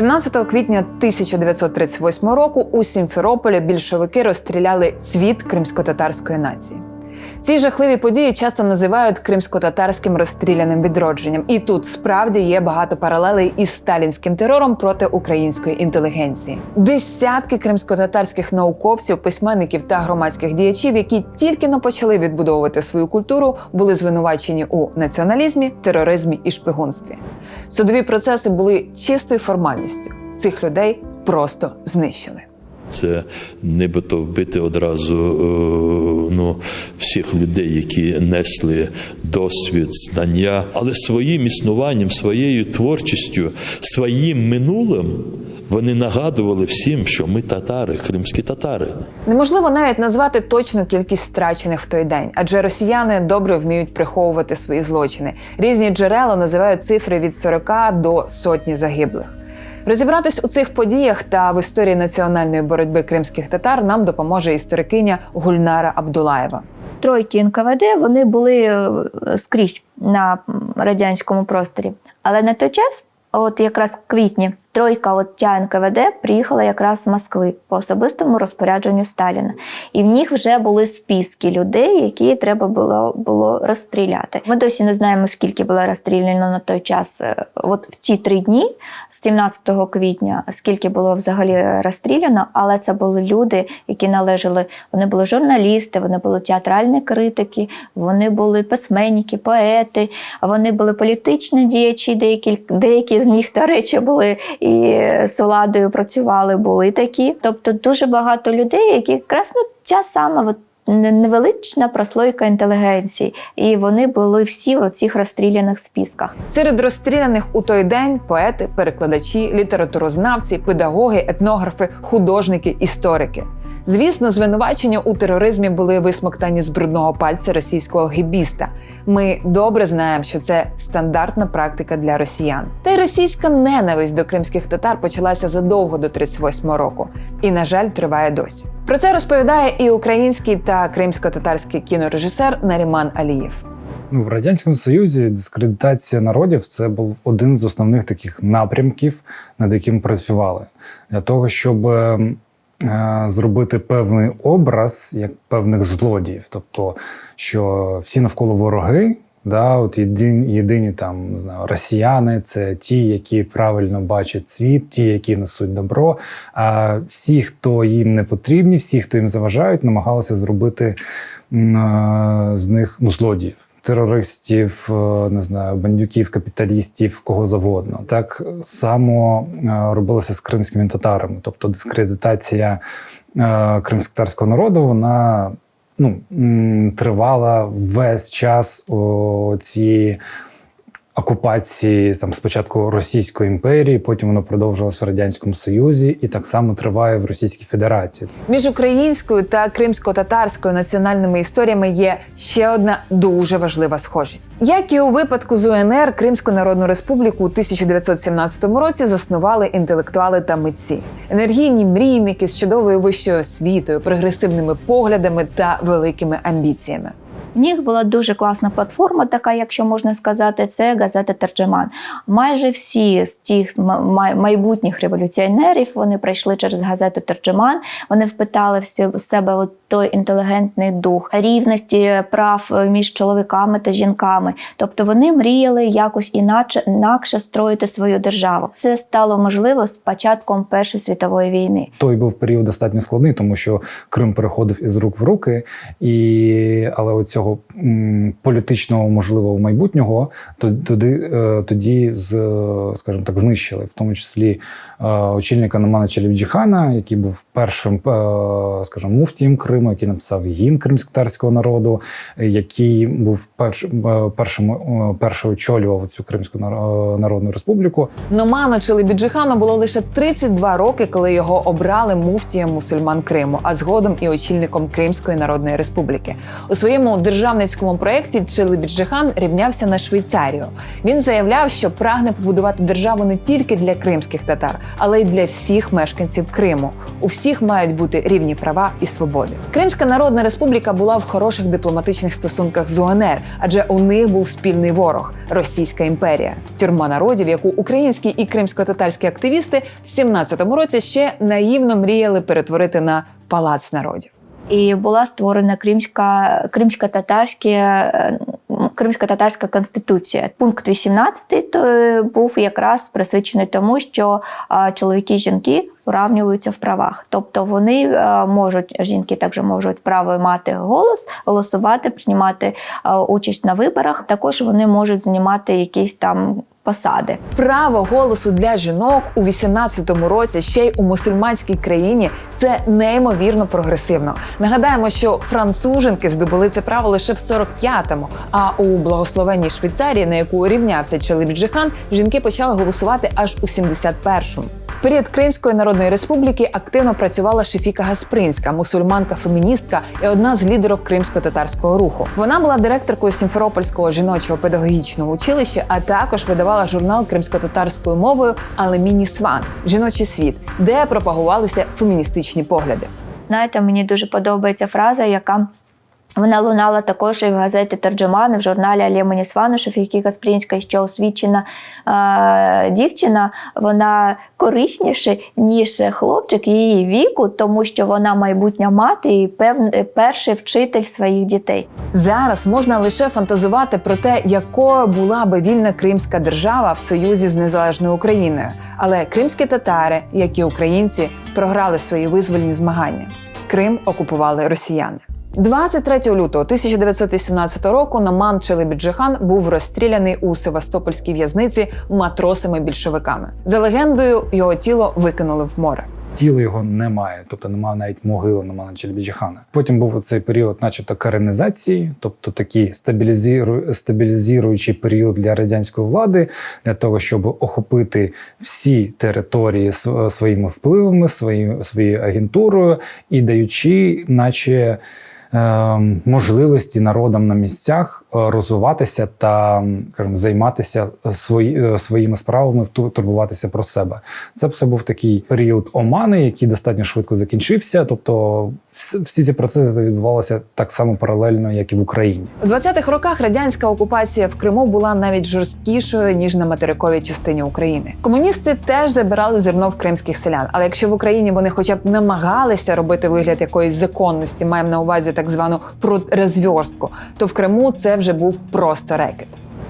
17 квітня 1938 року у Сімферополі більшовики розстріляли цвіт кримсько-татарської нації. Ці жахливі події часто називають кримсько-татарським розстріляним відродженням, і тут справді є багато паралелей із сталінським терором проти української інтелігенції. Десятки кримсько-татарських науковців, письменників та громадських діячів, які тільки но почали відбудовувати свою культуру, були звинувачені у націоналізмі, тероризмі і шпигунстві. Судові процеси були чистою формальністю. Цих людей просто знищили. Це нібито вбити одразу е, ну, всіх людей, які несли досвід, знання, але своїм існуванням, своєю творчістю, своїм минулим вони нагадували всім, що ми татари, кримські татари. Неможливо навіть назвати точну кількість страчених в той день, адже росіяни добре вміють приховувати свої злочини. Різні джерела називають цифри від 40 до сотні загиблих. Розібратись у цих подіях та в історії національної боротьби кримських татар нам допоможе історикиня Гульнара Абдулаєва. тройки НКВД вони були е, скрізь на радянському просторі. Але на той час, от якраз в квітні, тройка от НКВД приїхала якраз з Москви по особистому розпорядженню Сталіна. І в них вже були списки людей, які треба було, було розстріляти. Ми досі не знаємо, скільки було розстріляно на той час. е, От в ці три дні, з 17 квітня, скільки було взагалі розстріляно, але це були люди, які належали. Вони були журналісти, вони були театральні критики, вони були письменники, поети, вони були політичні діячі, деякі, деякі з них, до речі, були і з владою працювали, були такі. Тобто дуже багато людей, які якраз ну, ця сама от, не- невелична прослойка інтелігенції, і вони були всі в цих розстріляних списках. Серед розстріляних у той день поети, перекладачі, літературознавці, педагоги, етнографи, художники, історики. Звісно, звинувачення у тероризмі були висмоктані з брудного пальця російського гібіста. Ми добре знаємо, що це стандартна практика для росіян. Та й російська ненависть до кримських татар почалася задовго до 38-го року, і, на жаль, триває досі. Про це розповідає і український та кримсько-татарський кінорежисер Наріман Алієв. Ну, в радянському союзі дискредитація народів це був один з основних таких напрямків, над яким працювали для того, щоб е, е, зробити певний образ як певних злодіїв, тобто що всі навколо вороги. Да, от єдині, єдині там не знаю, росіяни це ті, які правильно бачать світ, ті, які несуть добро. А всі, хто їм не потрібні, всі, хто їм заважають, намагалися зробити е, з них ну, злодіїв. Терористів, е, не знаю, бандюків, капіталістів, кого завгодно. Так само е, робилося з кримськими татарами. Тобто дискредитація е, кримськотарського народу, вона ну, тривала весь час цієї окупації там спочатку Російської імперії, потім воно продовжилось в Радянському Союзі і так само триває в Російській Федерації. Між українською та кримсько-татарською національними історіями є ще одна дуже важлива схожість. Як і у випадку з УНР, Кримську Народну Республіку у 1917 році заснували інтелектуали та митці, енергійні мрійники з чудовою вищою освітою, прогресивними поглядами та великими амбіціями. В них була дуже класна платформа, така, якщо можна сказати, це газета Терджеман. Майже всі з тих майбутніх революціонерів вони пройшли через газету Терджеман. Вони впитали в себе от той інтелігентний дух рівності прав е, між чоловіками та жінками. Тобто вони мріяли якось іначе інакше строїти свою державу. Це стало можливо з початком Першої світової війни. Той був період достатньо складний, тому що Крим переходив із рук в руки, і але оцього м, політичного можливого майбутнього туди е, тоді з е, скажімо так знищили, в тому числі е, очільника Намана Челівджіхана, який був першим, скажімо, муфтієм Криму, який написав гімн кримськотарського народу, який був перш, першим е, перший очолював цю Кримську Нар- Народну Республіку. Номану Челебіджихану було лише 32 роки, коли його обрали муфтієм мусульман Криму, а згодом і очільником Кримської Народної Республіки. У своєму державницькому проєкті Челебіджихан рівнявся на Швейцарію. Він заявляв, що прагне побудувати державу не тільки для кримських татар, але й для всіх мешканців Криму. У всіх мають бути рівні права і свободи. Кримська Народна Республіка була в хороших дипломатичних стосунках з УНР, адже у них був спільний ворог Російська імперія, тюрма народів, яку українські і кримсько-татарські активісти в 17-му році ще наївно мріяли перетворити на палац народів. І була створена кримська, кримсько-татарська, е, кримсько-татарська конституція. Пункт 18 то е, був якраз присвячений тому, що чоловіки і жінки уравнюються в правах. Тобто вони е, можуть, жінки також можуть право мати голос, голосувати, приймати е, участь на виборах. Також вони можуть займати якісь там посади. Право голосу для жінок у 18-му році ще й у мусульманській країні це неймовірно прогресивно. Нагадаємо, що француженки здобули це право лише в 45-му, а у благословенній Швейцарії, на яку рівнявся Челебіджихан, жінки почали голосувати аж у 71-му. В період Кримської народної республіки активно працювала Шефіка Гаспринська, мусульманка-феміністка і одна з лідерок кримсько-татарського руху. Вона була директоркою Сімферопольського жіночого педагогічного училища, а також видавала журнал кримсько-татарською мовою Алеміні Сван Жіночий світ, де пропагувалися феміністичні погляди. Знаєте, мені дуже подобається фраза, яка вона лунала також і в газеті Тарджумани в журналі Алємені Сванушев, який Каспрінська, що освічена е, дівчина, вона корисніша, ніж хлопчик її віку, тому що вона майбутня мати і певн, перший вчитель своїх дітей. Зараз можна лише фантазувати про те, якою була би вільна кримська держава в союзі з незалежною Україною. Але кримські татари, як і українці, програли свої визвольні змагання. Крим окупували росіяни. 23 лютого 1918 року Номан Челебіджихан був розстріляний у Севастопольській в'язниці матросами-більшовиками. За легендою, його тіло викинули в море. тіла його немає, тобто немає навіть могили Номана Челебіджихана. Потім був цей період, начебто, каренізації, тобто такий стабілізіру... стабілізуючий період для радянської влади, для того, щоб охопити всі території св- своїми впливами, своєю своєю агентурою і даючи, наче. Е, Можливості народам на місцях е, розвиватися та м, скажімо, займатися свої, е, своїми справами, ту- турбуватися про себе. Це все був такий період омани, який достатньо швидко закінчився. Тобто, всі ці процеси відбувалися так само паралельно, як і в Україні. У 20-х роках радянська окупація в Криму була навіть жорсткішою ніж на материковій частині України. Комуністи теж забирали зерно в кримських селян. Але якщо в Україні вони хоча б намагалися робити вигляд якоїсь законності, маємо на увазі так звану розверстку, то в Криму це вже був просто рекет.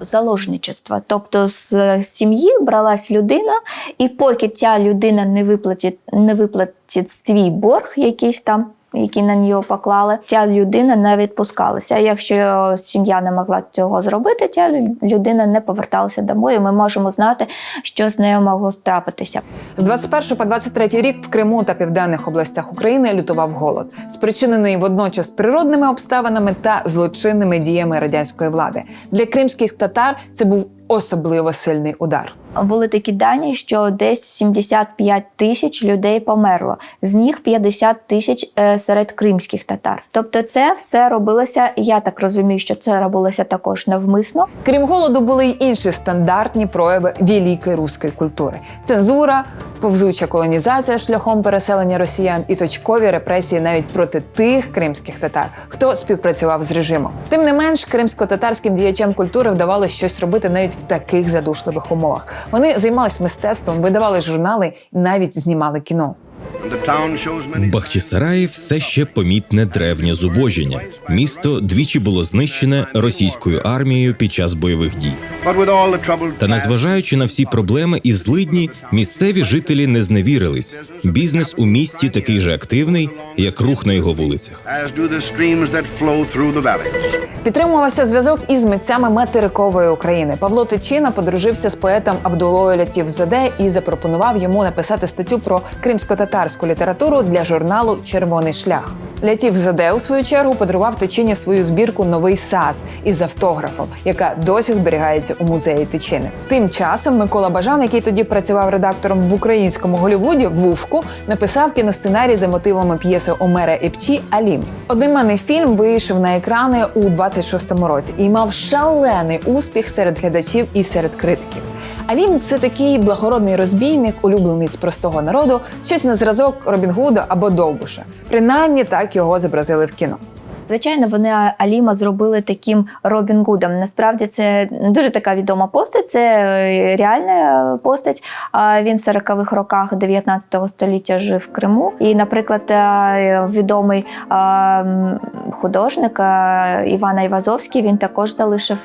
Заложничество. Тобто з сім'ї бралась людина, і поки ця людина не виплатить, не виплатить свій борг якийсь там. Які на нього поклали, ця людина не відпускалася. Якщо сім'я не могла цього зробити, ця лю- людина не поверталася домой. і Ми можемо знати, що з нею могло трапитися. З 21 по 23 рік в Криму та південних областях України лютував голод, спричинений водночас природними обставинами та злочинними діями радянської влади. Для кримських татар це був особливо сильний удар. Були такі дані, що десь 75 тисяч людей померло, з них 50 тисяч е, серед кримських татар. Тобто, це все робилося. Я так розумію, що це робилося також навмисно. Крім голоду, були й інші стандартні прояви великої руської культури: цензура, повзуча колонізація шляхом переселення росіян і точкові репресії навіть проти тих кримських татар, хто співпрацював з режимом. Тим не менш, кримсько-татарським діячам культури вдавалося щось робити навіть в таких задушливих умовах. Вони займались мистецтвом, видавали журнали і навіть знімали кіно. В Бахчисараї все ще помітне древнє зубожіння. Місто двічі було знищене російською армією під час бойових дій. Та незважаючи на всі проблеми і злидні, місцеві жителі не зневірились. Бізнес у місті такий же активний, як рух на його вулицях. Підтримувався зв'язок із митцями материкової України. Павло Тичина подружився з поетом Абдулою Лятівзаде і запропонував йому написати статтю про кримсько-татарську кримсько-татарську літературу для журналу Червоний шлях. Лятів Заде, у свою чергу, подарував Тичині свою збірку Новий САС із автографом, яка досі зберігається у музеї Тичини. Тим часом Микола Бажан, який тоді працював редактором в українському Голлівуді, Вувку, написав кіносценарій за мотивами п'єси Омера Епчі Алім. Одноіменний фільм вийшов на екрани у 26-му році і мав шалений успіх серед глядачів і серед критиків. Алім це такий благородний розбійник, улюблений з простого народу, щось на зразок Робін Гуда або Довбуша. Принаймні так його зобразили в кіно. Звичайно, вони Аліма зробили таким Робін Гудом. Насправді це дуже така відома постать. Це е, реальна постать. Він в 40-х роках 19 століття жив в Криму. І, наприклад, е, відомий художник е, Іван Айвазовський він також залишив,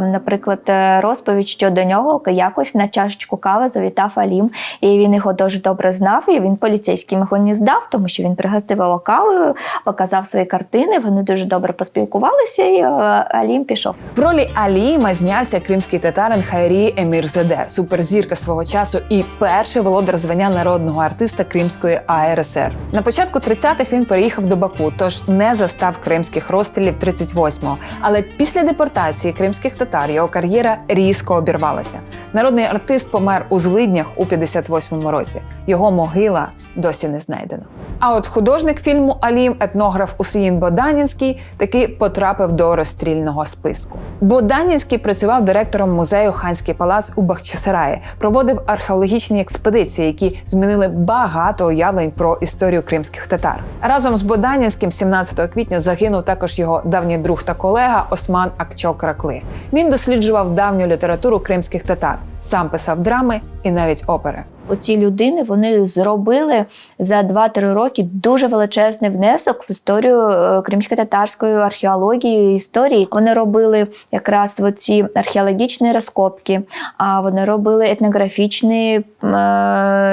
наприклад, розповідь, що до нього якось на чашечку кави завітав Алім, і він його дуже добре знав. І він поліцейським його не здав, тому що він пригостив кавою, показав свої картини. Вони дуже добре поспілкувалися, і е, Алім пішов. В ролі Аліма знявся кримський татарин Хайрі Емірзаде, суперзірка свого часу і перший володар звання народного артиста Кримської АРСР. На початку 30-х він переїхав до Баку, тож не застав кримських розстрілів 38-го. Але після депортації кримських татар його кар'єра різко обірвалася. Народний артист помер у злиднях у 58-му році. Його могила досі не знайдено. А от художник фільму Алім, етнограф Усеїн Боданінський, таки потрапив до розстрільного списку. Боданінський працював директором музею Ханський палац у Бахчисараї, проводив археологічні експедиції, які змінили багато уявлень про історію кримських татар. Разом з Боданінським 17 квітня загинув також його давній друг та колега Осман Акчок Ракли. Він досліджував давню літературу кримських татар, сам писав драми і навіть опери. Оці людини вони зробили за 2-3 роки дуже величезний внесок в історію е, кримсько-татарської археології історії. Вони робили якраз оці археологічні розкопки, а вони робили етнографічні е,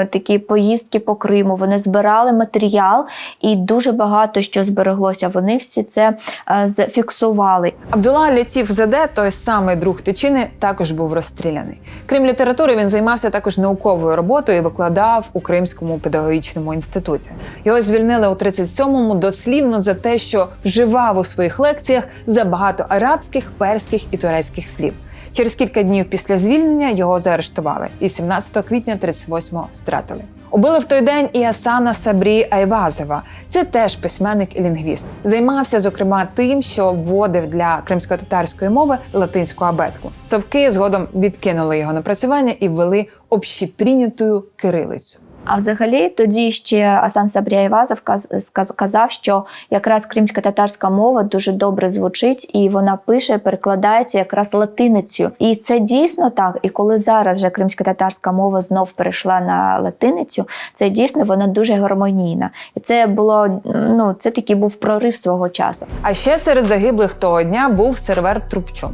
такі поїздки по Криму. Вони збирали матеріал і дуже багато що збереглося. Вони всі це е, зафіксували. Абдулла Лятів Заде, той самий друг Тичини, також був розстріляний. Крім літератури, він займався також науковою роботою і викладав у Кримському педагогічному інституті. Його звільнили у 37-му дослівно за те, що вживав у своїх лекціях забагато арабських, перських і турецьких слів. Через кілька днів після звільнення його заарештували і 17 квітня 38-го стратили. Убили в той день і Асана Сабрі Айвазова. Це теж письменник і лінгвіст. Займався, зокрема, тим, що вводив для кримсько-татарської мови латинську абетку. Совки згодом відкинули його напрацювання і ввели общеприйнятую кирилицю. А взагалі тоді ще Асан Сабряєвазов казав, що якраз кримсько-татарська мова дуже добре звучить, і вона пише, перекладається якраз латиницею. І це дійсно так. І коли зараз вже кримсько-татарська мова знов перейшла на латиницю, це дійсно вона дуже гармонійна. І це було ну це такий був прорив свого часу. А ще серед загиблих того дня був сервер Трубчун.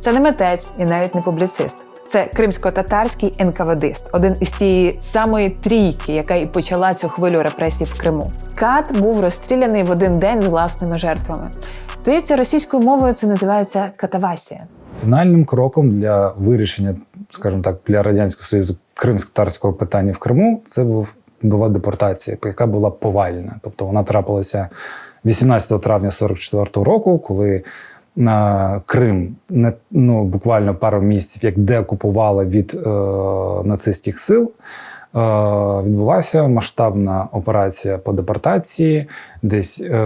Це не митець і навіть не публіцист. Це кримсько-татарський НКВДист, один із тієї самої трійки, яка і почала цю хвилю репресій в Криму. Кат був розстріляний в один день з власними жертвами. Здається, російською мовою це називається катавасія. Фінальним кроком для вирішення, скажімо так, для радянського союзу кримсько-татарського питання в Криму це був була депортація, яка була повальна. Тобто вона трапилася 18 травня 44-го року, коли на Крим не ну буквально пару місяців як деокупували від е, нацистських сил. Е, відбулася масштабна операція по депортації. Десь е,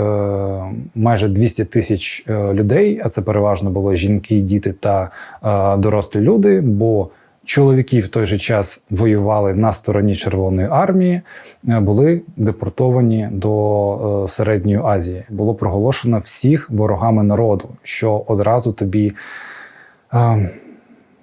майже 200 тисяч е, людей, а це переважно було жінки, діти та е, дорослі люди. Бо чоловіки в той же час воювали на стороні Червоної армії, е, були депортовані до е, Середньої Азії. Було проголошено всіх ворогами народу, що одразу тобі е,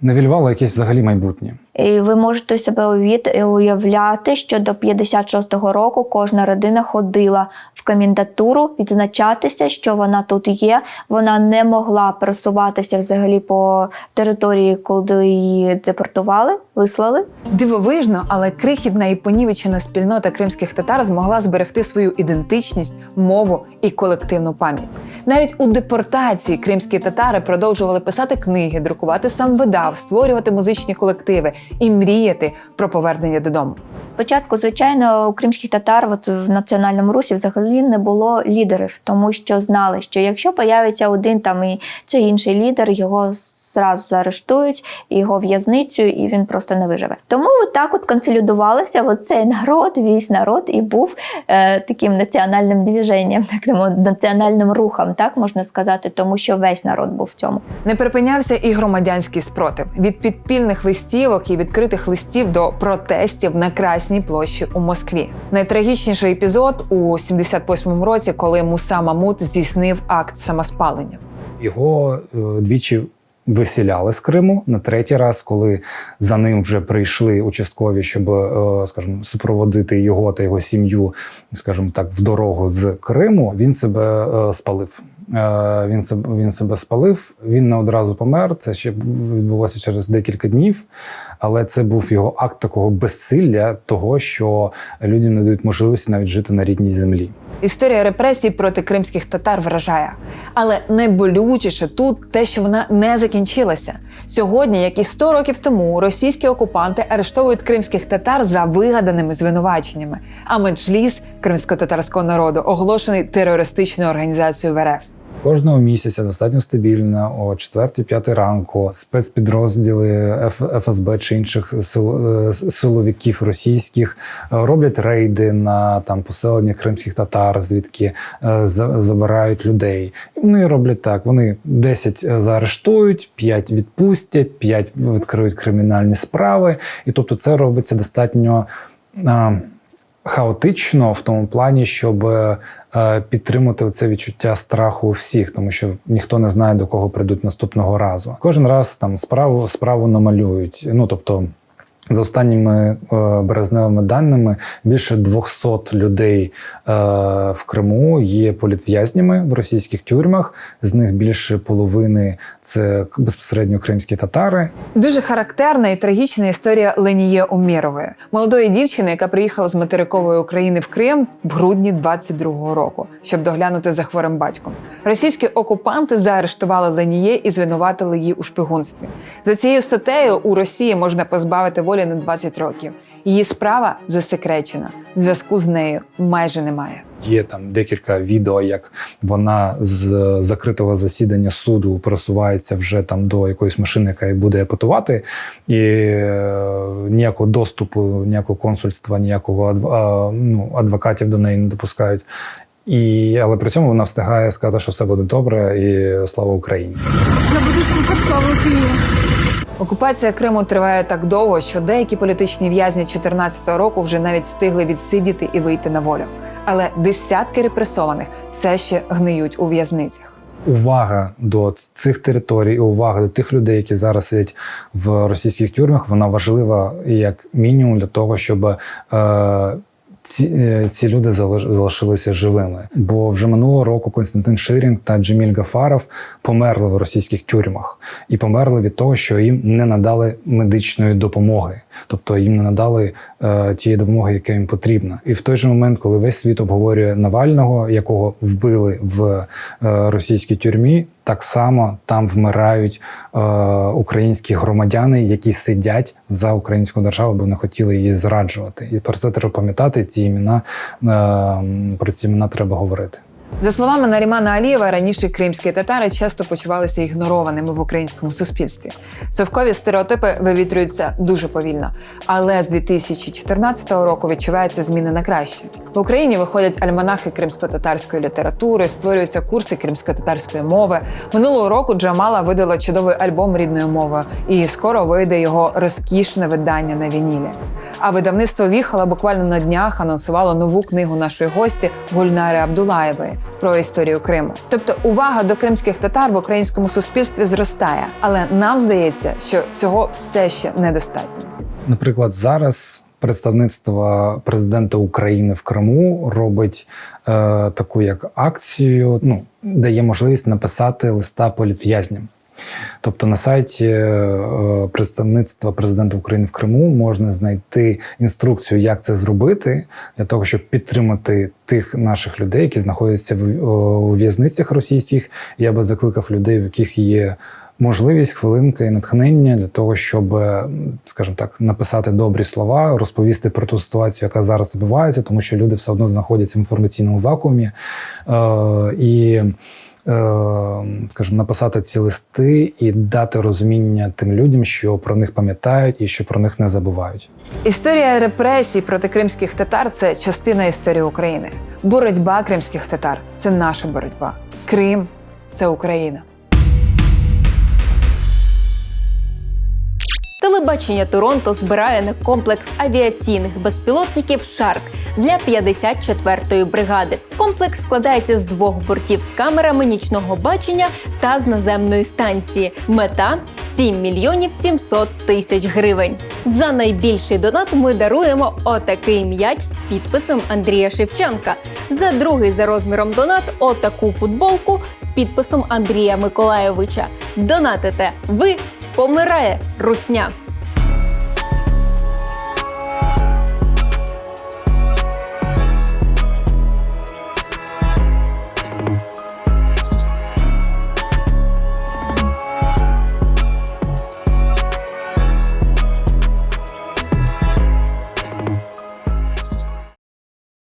навілювало якесь взагалі майбутнє. І ви можете себе увід- уявляти, що до 56-го року кожна родина ходила в комендатуру відзначатися, що вона тут є. Вона не могла пересуватися взагалі по території, коли її депортували, вислали. Дивовижно, але крихітна і понівечена спільнота кримських татар змогла зберегти свою ідентичність, мову і колективну пам'ять. Навіть у депортації кримські татари продовжували писати книги, друкувати сам видав, створювати музичні колективи і мріяти про повернення додому. спочатку, звичайно, у кримських татар от в національному русі взагалі не було лідерів, тому що знали, що якщо появиться один там і чи інший лідер, його зразу заарештують, його в'язницю, і він просто не виживе. Тому от так от консолідувалися от цей народ, весь народ, і був е, таким національним движенням, так тому національним рухом, так можна сказати, тому що весь народ був в цьому. Не припинявся і громадянський спротив від підпільних листівок і відкритих листів до протестів на Красній площі у Москві. Найтрагічніший епізод у 78-му році, коли Муса Мамут здійснив акт самоспалення. Його е, двічі виселяли з Криму на третій раз, коли за ним вже прийшли участкові, щоб, е, скажімо, супроводити його та його сім'ю, скажімо так, в дорогу з Криму. Він себе е, спалив. Е, Він себе, він себе спалив. Він не одразу помер. Це ще відбулося через декілька днів. Але це був його акт такого безсилля, того, що людям не дають можливості навіть жити на рідній землі. Історія репресій проти кримських татар вражає. Але найболючіше тут те, що вона не закінчилася. Сьогодні, як і 100 років тому, російські окупанти арештовують кримських татар за вигаданими звинуваченнями. А меджліс кримсько-татарського народу оголошений терористичною організацією в РФ. Кожного місяця достатньо стабільно о 4-5 ранку спецпідрозділи ФСБ чи інших е, силовиків російських е, роблять рейди на там поселення кримських татар, звідки е, забирають людей. І вони роблять так: вони 10 заарештують, 5 відпустять, 5 відкриють кримінальні справи. І тобто це робиться достатньо. Хаотично в тому плані, щоб е, підтримати це відчуття страху всіх, тому що ніхто не знає до кого прийдуть наступного разу. Кожен раз там справу справу намалюють. Ну тобто. За останніми е, березневими даними, більше 200 людей е, в Криму є політв'язнями в російських тюрмах. З них більше половини це безпосередньо кримські татари. Дуже характерна і трагічна історія Леніє Умірової, молодої дівчини, яка приїхала з материкової України в Крим в грудні 22-го року, щоб доглянути за хворим батьком. Російські окупанти заарештували Леніє і звинуватили її у шпигунстві. За цією статтею у Росії можна позбавити волі на 20 років. Її справа засекречена. Зв'язку з нею майже немає. Є там декілька відео, як вона з закритого засідання суду просувається вже там до якоїсь машини, яка її буде епатувати, і е, ніякого доступу, ніякого консульства, ніякого адв- а, ну, адвокатів до неї не допускають. І, але при цьому вона встигає сказати, що все буде добре, і слава Україні. Окупація Криму триває так довго, що деякі політичні в'язні 14-го року вже навіть встигли відсидіти і вийти на волю. Але десятки репресованих все ще гниють у в'язницях. увага до цих територій, увага до тих людей, які зараз сидять в російських тюрмах, вона важлива як мінімум для того, щоб е, ці, е, ці люди залиш- залишилися живими. Бо вже минулого року Константин Ширінг та Джеміль Гафаров померли в російських тюрмах і померли від того, що їм не надали медичної допомоги, тобто їм не надали е, тієї допомоги, яка їм потрібна. І в той же момент, коли весь світ обговорює Навального, якого вбили в е, російській тюрмі, так само там вмирають е, українські громадяни, які сидять за українську державу, бо не хотіли її зраджувати. І про це треба пам'ятати. Ці імена е, про ці імена треба говорити. За словами Нарімана Алієва, раніше кримські татари часто почувалися ігнорованими в українському суспільстві. Совкові стереотипи вивітрюються дуже повільно, але з 2014 року відчуваються зміни на краще. В Україні виходять альманахи кримсько-татарської літератури, створюються курси кримсько-татарської мови. Минулого року Джамала видала чудовий альбом рідною мовою, і скоро вийде його розкішне видання на вінілі. А видавництво Віхала буквально на днях анонсувало нову книгу нашої гості Гульнари Абдулаєвої про історію Криму. Тобто увага до кримських татар в українському суспільстві зростає, але нам здається, що цього все ще недостатньо. Наприклад, зараз представництво президента України в Криму робить е, таку як акцію, ну дає можливість написати листа політв'язням. Тобто на сайті е, представництва президента України в Криму можна знайти інструкцію, як це зробити, для того, щоб підтримати тих наших людей, які знаходяться в, в'язницях російських. Я би закликав людей, в яких є можливість, хвилинка і натхнення для того, щоб, е, скажімо так, написати добрі слова, розповісти про ту ситуацію, яка зараз відбувається, тому що люди все одно знаходяться в інформаційному вакуумі. Е, і скажімо, написати ці листи і дати розуміння тим людям, що про них пам'ятають і що про них не забувають. Історія репресій проти кримських татар це частина історії України. Боротьба кримських татар це наша боротьба. Крим це Україна. Телебачення Торонто збирає на комплекс авіаційних безпілотників Шарк для 54-ї бригади. Комплекс складається з двох бортів з камерами нічного бачення та з наземної станції. Мета 7 мільйонів 700 тисяч гривень. За найбільший донат ми даруємо отакий м'яч з підписом Андрія Шевченка. За другий за розміром донат отаку футболку з підписом Андрія Миколайовича. Донатите ви помирає русня.